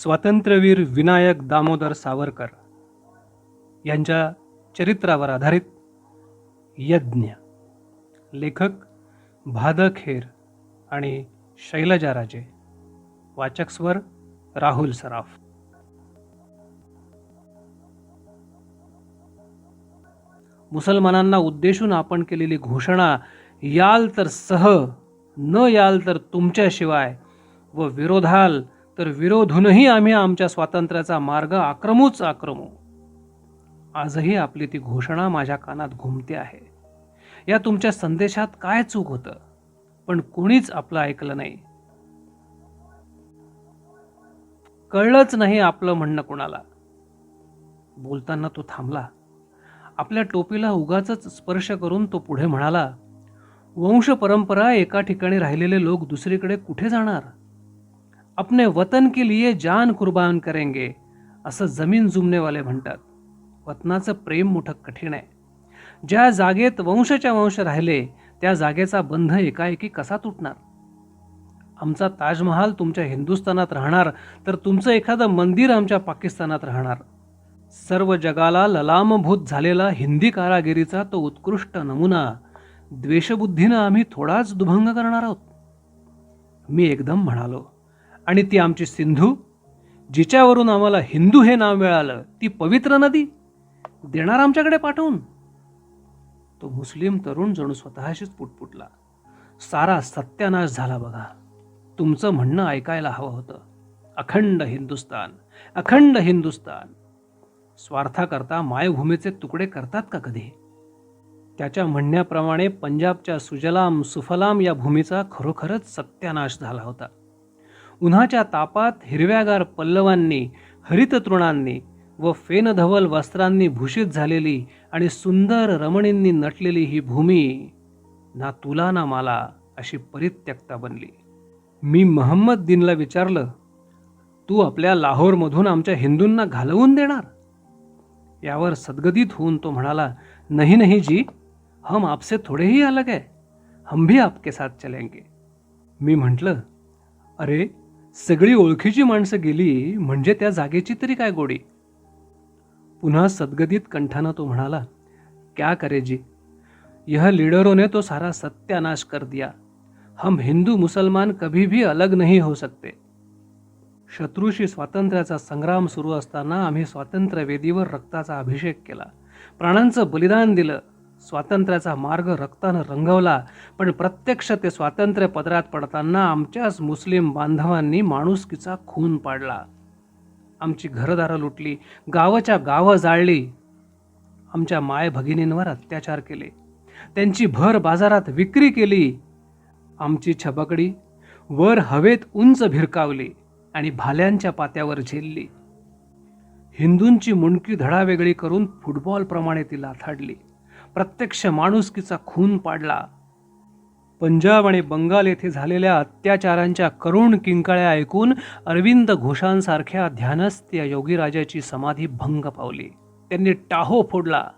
स्वातंत्र्यवीर विनायक दामोदर सावरकर यांच्या चरित्रावर आधारित यज्ञ. लेखक भादखेर आणि शैलजा राजे. वाचक स्वर राहुल सराफ. मुसलमानांना उद्देशून आपण केलेली घोषणा याल तर सह न याल तर तुमच्याशिवाय व विरोधाल तर विरोधूनही आम्ही आमच्या स्वातंत्र्याचा मार्ग आक्रमूच आक्रमू. आजही आपली ती घोषणा माझ्या कानात घुमते आहे. या तुमच्या संदेशात काय चूक होतं? पण कोणीच आपलं ऐकलं नाही. कळलंच नाही आपलं म्हणणं कोणाला. बोलताना तो थांबला. आपल्या टोपीला उगाच स्पर्श करून तो पुढे म्हणाला वंश परंपरा एका ठिकाणी राहिलेले लोक दुसरीकडे कुठे जाणार? अपने वतन के लिए जान कुर्बान करेंगे असं जमीन जुमनेवाले म्हणतात. वतनाचं प्रेम मोठं कठीण आहे. ज्या जागेत वंशच्या वंश राहिले त्या जागेचा बंध एकाएकी कसा तुटणार? आमचा ताजमहाल तुमच्या हिंदुस्थानात राहणार तर तुमचं एखादं मंदिर आमच्या पाकिस्तानात राहणार. सर्व जगाला ललामभूत झालेला हिंदी कारागिरीचा तो उत्कृष्ट नमुना द्वेषबुद्धीनं आम्ही थोडाच दुभंग करणार आहोत. मी एकदम म्हणालो आणि ती आमची सिंधू जिच्यावरून आम्हाला हिंदू हे नाव मिळालं ती पवित्र नदी देणार आमच्याकडे पाठवून? तो मुस्लिम तरुण जणू स्वतःशीच पुटपुटला. सारा सत्यानाश झाला बघा. तुमचं म्हणणं ऐकायला हवं होतं. अखंड हिंदुस्तान अखंड हिंदुस्तान. स्वार्थाकरता मायभूमीचे तुकडे करतात का कधी? त्याच्या म्हणण्याप्रमाणे पंजाबच्या सुजलाम सुफलाम या भूमीचा खरोखरच सत्यानाश झाला होता. उन्हाच्या तापात हिरव्यागार पल्लवांनी हरित तृणांनी व फेनधवल वस्त्रांनी भूषित झालेली आणि सुंदर रमणींनी नटलेली ही भूमी ना तुला ना मला अशी परित्यक्ता बनली. मी महम्मद दिनला विचारलं तू आपल्या लाहोरमधून आमच्या हिंदूंना घालवून देणार? यावर सद्गदित होऊन तो म्हणाला नाही नहीं जी हम आपसे थोडे ही अलग है हम भी आपके साथ चलेंगे. मी म्हटलं अरे सगळी ओळखीची माणसं गेली म्हणजे त्या जागेची तरी काय गोडी? पुन्हा सद्गदित कंठानं तो म्हणाला क्या करे जी? यह लीडरों ने तो सारा सत्यानाश कर दिया. हम हिंदू मुसलमान कभी भी अलग नहीं हो सकते. शत्रूशी स्वातंत्र्याचा संग्राम सुरू असताना आम्ही स्वातंत्र्य वेदीवर रक्ताचा अभिषेक केला. प्राणांचं बलिदान दिलं. स्वातंत्र्याचा मार्ग रक्तानं रंगवला पण प्रत्यक्ष ते स्वातंत्र्य पदरात पडताना आमच्याच मुस्लिम बांधवांनी माणुसकीचा खून पाडला. आमची घरदारं लुटली गावाच्या गावं जाळली. आमच्या माय भगिनींवर अत्याचार केले. त्यांची भर बाजारात विक्री केली. आमची छबकडी वर हवेत उंच भिरकावली आणि भाल्यांच्या पात्यावर झेलली. हिंदूंची मुंडकी धडावेगळी करून फुटबॉलप्रमाणे ती लाथाडली. प्रत्यक्ष माणुसकीचा खून पाडला. पंजाब आणि बंगाल येथे झालेल्या अत्याचारांच्या करुण किंकाळ्या ऐकून अरविंद घोषांसारख्या ध्यानस्थ या योगीराजाची समाधी भंग पावली. त्यांनी टाहो फोडला.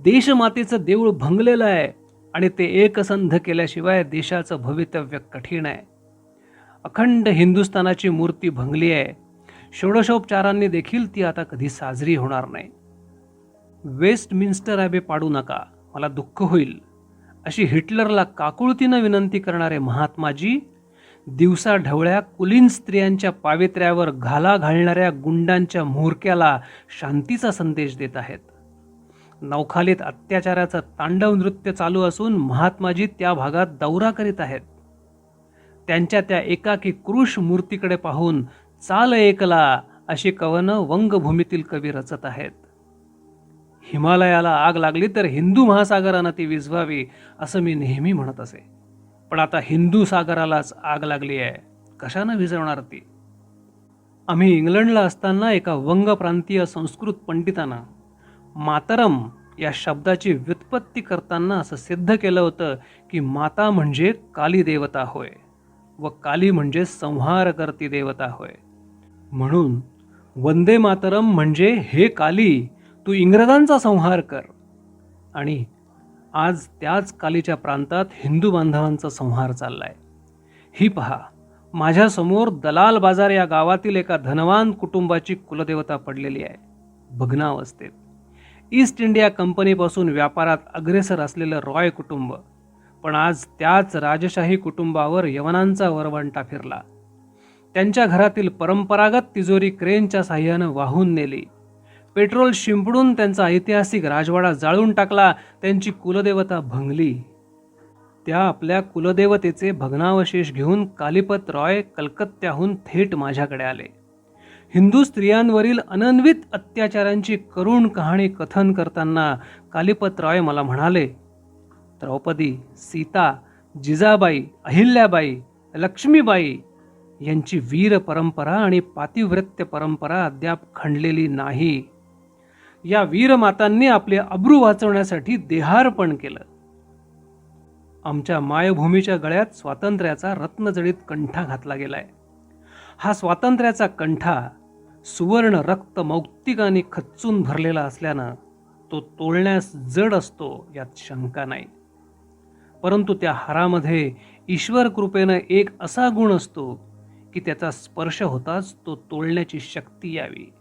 देशमातेचं देऊळ भंगलेलं आहे आणि ते एकसंध केल्याशिवाय देशाचं भवितव्य कठीण आहे. अखंड हिंदुस्थानाची मूर्ती भंगली आहे. षोडशोपचारांनी देखील ती आता कधी साजरी होणार नाही. वेस्ट मिन्स्टर पाडू नका मला दुःख होईल. अशी हिटलरला काकुळतीनं विनंती करणारे महात्माजी दिवसा ढवळ्या कुलीन स्त्रियांच्या पावित्र्यावर घाला घालणाऱ्या गुंडांच्या म्होरक्याला शांतीचा संदेश देत आहेत. नौखालीत अत्याचाराचं तांडव नृत्य चालू असून महात्माजी त्या भागात दौरा करीत आहेत. त्यांच्या त्या एकाकी क्रुश मूर्तीकडे पाहून चाल एकला अशी कवनं वंगभूमीतील कवी रचत आहेत. हिमालयाला आग लागली तर हिंदू महासागरानं ती विझवावी असं मी नेहमी म्हणत असे. पण आता हिंदू सागरालाच आग लागली आहे. कशानं विझवणार ती? आम्ही इंग्लंडला असताना एका वंग प्रांतीय संस्कृत पंडितानं मातरम या शब्दाची व्युत्पत्ती करताना असं सिद्ध केलं होतं की माता म्हणजे काली देवता होय व काली म्हणजे संहार करती देवता होय. म्हणून वंदे मातरम म्हणजे हे काली तू इंग्रजांचा संहार कर. आणि आज त्याच कालीच्या प्रांतात हिंदू बांधवांचा संहार चाललाय. ही पहा माझ्यासमोर दलाल बाजार या गावातील एका धनवान कुटुंबाची कुलदेवता पडलेली आहे. भग्नावस्थेत. ईस्ट इंडिया कंपनीपासून व्यापारात अग्रेसर असलेलं रॉय कुटुंब पण आज त्याच राजशाही कुटुंबावर यवनांचा वरवंटा फिरला. त्यांच्या घरातील परंपरागत तिजोरी क्रेनच्या साह्यानं वाहून नेली. पेट्रोल शिंपडून त्यांचा ऐतिहासिक राजवाडा जाळून टाकला त्यांची कुलदेवता भंगली. त्या आपल्या कुलदेवतेचे भग्नावशेष घेऊन कालिपत रॉय कलकत्त्याहून थेट माझ्याकडे आले. हिंदू स्त्रियांवरील अनन्वित अत्याचारांची करुण कहाणी कथन करताना कालिपत रॉय मला म्हणाले द्रौपदी सीता जिजाबाई अहिल्याबाई लक्ष्मीबाई यांची वीर परंपरा आणि पातिव्रत्य परंपरा अद्याप खंडलेली नाही. या वीरमातांनी आपले अब्रू वाचवण्यासाठी देहार्पण केलं. आमच्या मायभूमीच्या गळ्यात स्वातंत्र्याचा रत्नजडीत कंठा घातला गेलाय. हा स्वातंत्र्याचा कंठा सुवर्ण रक्त मौक्तिकाने खच्चून भरलेला असल्यानं तो तोळण्यास जड असतो यात शंका नाही. परंतु त्या हारामध्ये ईश्वर कृपेनं एक असा गुण असतो की त्याचा स्पर्श होताच तो तोळण्याची शक्ती यावी.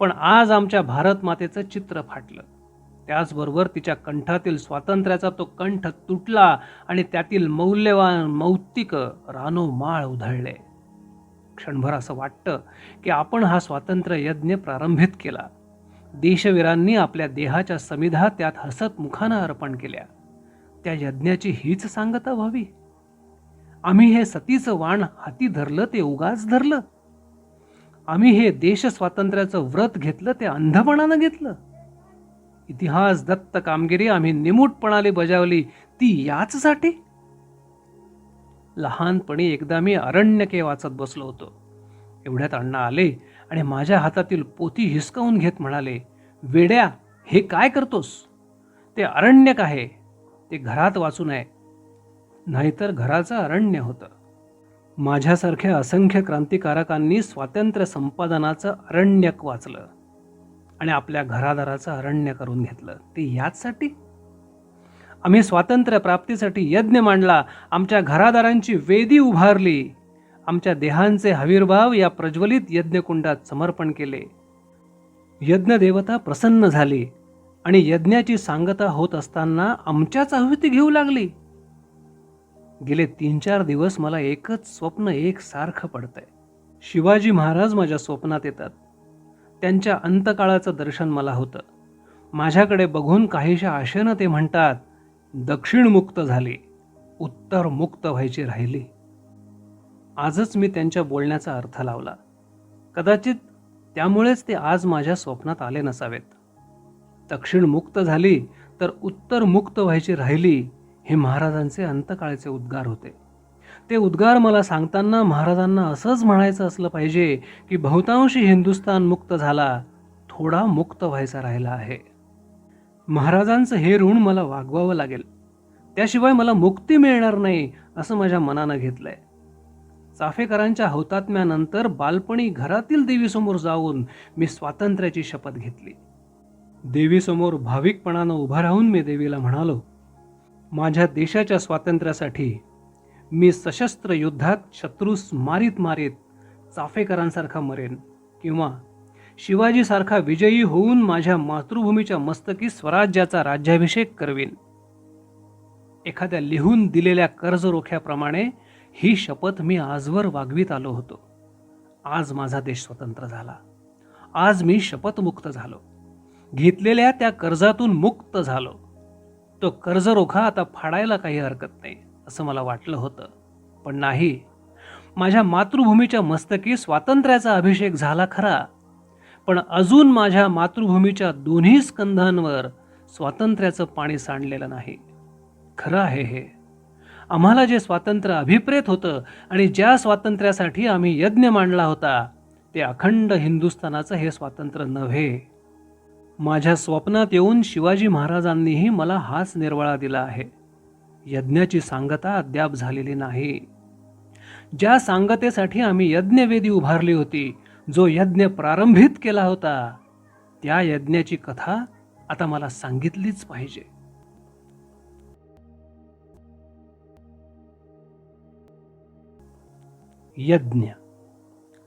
पण आज आमच्या भारत मातेचं चित्र फाटलं. त्याचबरोबर तिच्या कंठातील स्वातंत्र्याचा तो कंठ तुटला आणि त्यातील मौल्यवान मौक्तिक रानोमाळ उधळले. क्षणभर असं वाटतं की आपण हा स्वातंत्र्य यज्ञ प्रारंभित केला. देशवीरांनी आपल्या देहाच्या समिधा त्यात हसत मुखानं अर्पण केल्या. त्या यज्ञाची हीच सांगता व्हावी. आम्ही हे सतीचं वाण हाती धरलं ते उगाच धरलं. आम्ही हे देश स्वातंत्र्याचं व्रत घेतलं ते अंधपणानं घेतलं. इतिहास दत्त कामगिरी आम्ही निमूटपणाने बजावली ती याचसाठी. लहानपणी एकदा मी अरण्यके वाचत बसलो होतो. एवढ्यात अण्णा आले आणि माझ्या हातातील पोती हिसकावून घेत म्हणाले वेड्या हे काय करतोस? ते अरण्यक आहे. ते घरात वाचू नये. नाहीतर घराचं अरण्य होतं. माझ्यासारख्या असंख्य क्रांतिकारकांनी स्वातंत्र्य संपादनाचं अरण्यक वाचलं आणि आपल्या घरादाराचं अरण्य करून घेतलं. ते याचसाठी? आम्ही स्वातंत्र्य प्राप्तीसाठी यज्ञ मांडला आमच्या घरादारांची वेदी उभारली आमच्या देहांचे हविर्भाव या प्रज्वलित यज्ञकुंडात समर्पण केले. यज्ञदेवता प्रसन्न झाली आणि यज्ञाची सांगता होत असताना आमच्याच आहुती घेऊ लागली. गेले तीन चार दिवस मला एकच स्वप्न एक सारखं आहे शिवाजी महाराज माझ्या स्वप्नात येतात. त्यांच्या अंतकाळाचं दर्शन मला होतं. माझ्याकडे बघून काहीशा आशेनं ते म्हणतात दक्षिण मुक्त झाली उत्तर मुक्त व्हायची राहिली. आजच मी त्यांच्या बोलण्याचा अर्थ लावला. कदाचित त्यामुळेच ते आज माझ्या स्वप्नात आले नसावेत. दक्षिण मुक्त झाली तर उत्तर मुक्त व्हायची राहिली हे महाराजांचे अंतकाळचे उद्गार होते. ते उद्गार मला सांगताना महाराजांना असंच म्हणायचं असलं पाहिजे की बहुतांशी हिंदुस्तान मुक्त झाला थोडा मुक्त व्हायचा राहिला आहे. महाराजांचं हे ऋण मला वागवावं लागेल. त्याशिवाय मला मुक्ती मिळणार नाही असं माझ्या मनानं घेतलंय. चाफेकरांच्या हौतात्म्यानंतर बालपणी घरातील देवीसमोर जाऊन मी स्वातंत्र्याची शपथ घेतली. देवीसमोर भाविकपणानं उभा राहून मी देवीला म्हणालो माझ्या देशाच्या स्वातंत्र्यासाठी मी सशस्त्र युद्धात शत्रूस मारीत मारीत चाफेकरांसारखा मरेन किंवा शिवाजीसारखा विजयी होऊन माझ्या मातृभूमीच्या मस्तकी स्वराज्याचा राज्याभिषेक करवीन. एखाद्या लिहून दिलेल्या कर्जरोख्याप्रमाणे ही शपथ मी आजवर वागवीत आलो होतो. आज माझा देश स्वतंत्र झाला. आज मी शपथमुक्त झालो. घेतलेल्या त्या कर्जातून मुक्त झालो. तो कर्जरोखा आता फाडायला काही हरकत नाही असं मला वाटलं होतं. पण नाही. माझ्या मातृभूमीच्या मस्तकी स्वातंत्र्याचा अभिषेक झाला खरा. पण अजून माझ्या मातृभूमीच्या दोन्ही स्कंधांवर स्वातंत्र्याचं पाणी सांडलेलं नाही. खरं आहे हे. आम्हाला जे स्वातंत्र्य अभिप्रेत होतं आणि ज्या स्वातंत्र्यासाठी आम्ही यज्ञ मांडला होता ते अखंड हिंदुस्थानाचं हे स्वातंत्र्य नव्हे. माझ्या स्वप्नात येऊन शिवाजी महाराजांनीही मला हाच निर्वाळा दिला आहे. यज्ञाची सांगता अद्याप झालेली नाही. ज्या सांगतेसाठी आम्ही यज्ञवेदी उभारली होती जो यज्ञ प्रारंभित केला होता त्या यज्ञाची कथा आता मला सांगितलीच पाहिजे. यज्ञ.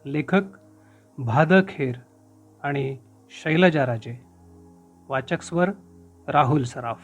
लेखक भादखेर आणि शैलजा राजे. वाचक स्वर राहुल सराफ.